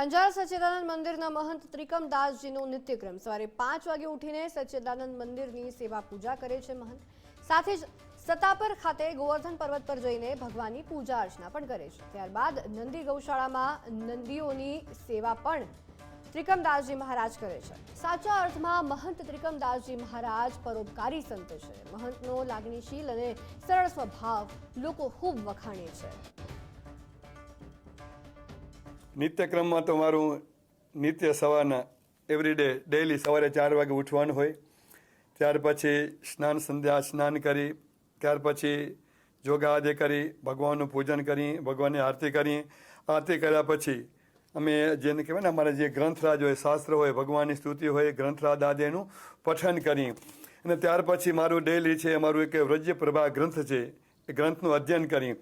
અંજાર સચ્ચિદાનંદ મંદિરના મહંત ત્રિકમદાસજીનો નિત્યક્રમ. સવારે પાંચ વાગે ઉઠીને સચ્ચિદાનંદ મંદિરની સેવા પૂજા કરે છે મહંત. સાથે જ સતાપર ખાતે ગોવર્ધન પર્વત પર જઈને ભગવાનની પૂજા અર્ચના પણ કરે છે. ત્યારબાદ નંદી ગૌશાળામાં નંદીઓની સેવા પણ ત્રિકમદાસજી મહારાજ કરે છે. સાચા અર્થમાં મહંત ત્રિકમદાસજી મહારાજ પરોપકારી સંત છે. મહંતનો લાગણીશીલ અને સરળ સ્વભાવ લોકો ખૂબ વખાણે છે. નિત્યક્રમમાં તો મારું નિત્ય સવારના એવરીડે ડેઈલી સવારે ચાર વાગે ઉઠવાનું હોય. ત્યાર પછી સ્નાન સંધ્યા સ્નાન કરી, ત્યાર પછી યોગા આદિ કરી, ભગવાનનું પૂજન કરી, ભગવાનની આરતી કરી. આરતી કર્યા પછી અમે જેને કહેવાય ને અમારા જે ગ્રંથરાજ હોય, શાસ્ત્ર હોય, ભગવાનની સ્તુતિ હોય, ગ્રંથરાજ આદેનું પઠન કરી. અને ત્યાર પછી મારું ડેઈલી છે અમારું એક વ્રજ્ય પ્રભા ગ્રંથ છે, એ ગ્રંથનું અધ્યયન કરી.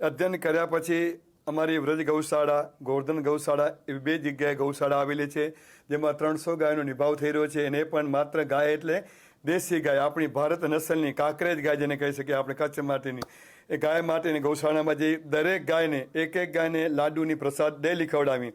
અધ્યયન કર્યા પછી અમારી વ્રજ ગૌશાળા, ગોવર્ધન ગૌશાળા એવી બે જગ્યાએ ગૌશાળા આવેલી છે, જેમાં ત્રણસો ગાયનો નિભાવ થઈ રહ્યો છે. અને પણ માત્ર ગાય એટલે દેશી ગાય, આપણી ભારત નસલની કાંકરેજ ગાય જેને કહી શકીએ આપણે કચ્છ માટેની. એ ગાય માટેની ગૌશાળામાં જઈ દરેક ગાયને એક એક ગાયને લાડુની પ્રસાદ ડેલી ખવડાવી.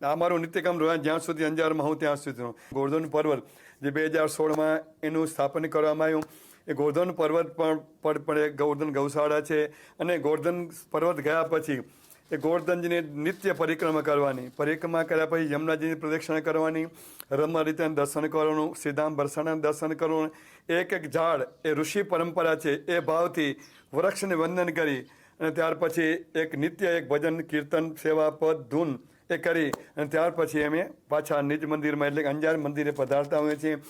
આ મારું નિત્યક્રમ રહ્યા જ્યાં સુધી અંજારમાં હું ત્યાં સુધીનું ગોવર્ધન પર્વત, જે બે હજાર સોળમાં એનું સ્થાપન કરવામાં આવ્યું. એ ગોવર્ધન પર્વત પણ પડે ગોવર્ધન ગૌશાળા છે. અને ગોવર્ધન પર્વત ગયા પછી એ ગોવર્ધનજીની નિત્ય પરિક્રમા કરવાની. પરિક્રમા કર્યા પછી યમુનાજીની પ્રદક્ષિણા કરવાની રમા રીતે દર્શન કરવાનું સીધામ બરસાણા દર્શન કરવાનું. એક એક ઝાડ, એ ઋષિ પરંપરા છે, એ ભાવથી વૃક્ષને વંદન કરી અને ત્યાર પછી એક નિત્ય એક ભજન, કીર્તન, સેવા, પદ, ધૂન એ કરી અને ત્યાર પછી અમે પાછા નિજ મંદિરમાં એટલે અંજાર મંદિરે પધારતા હોઈએ છીએ.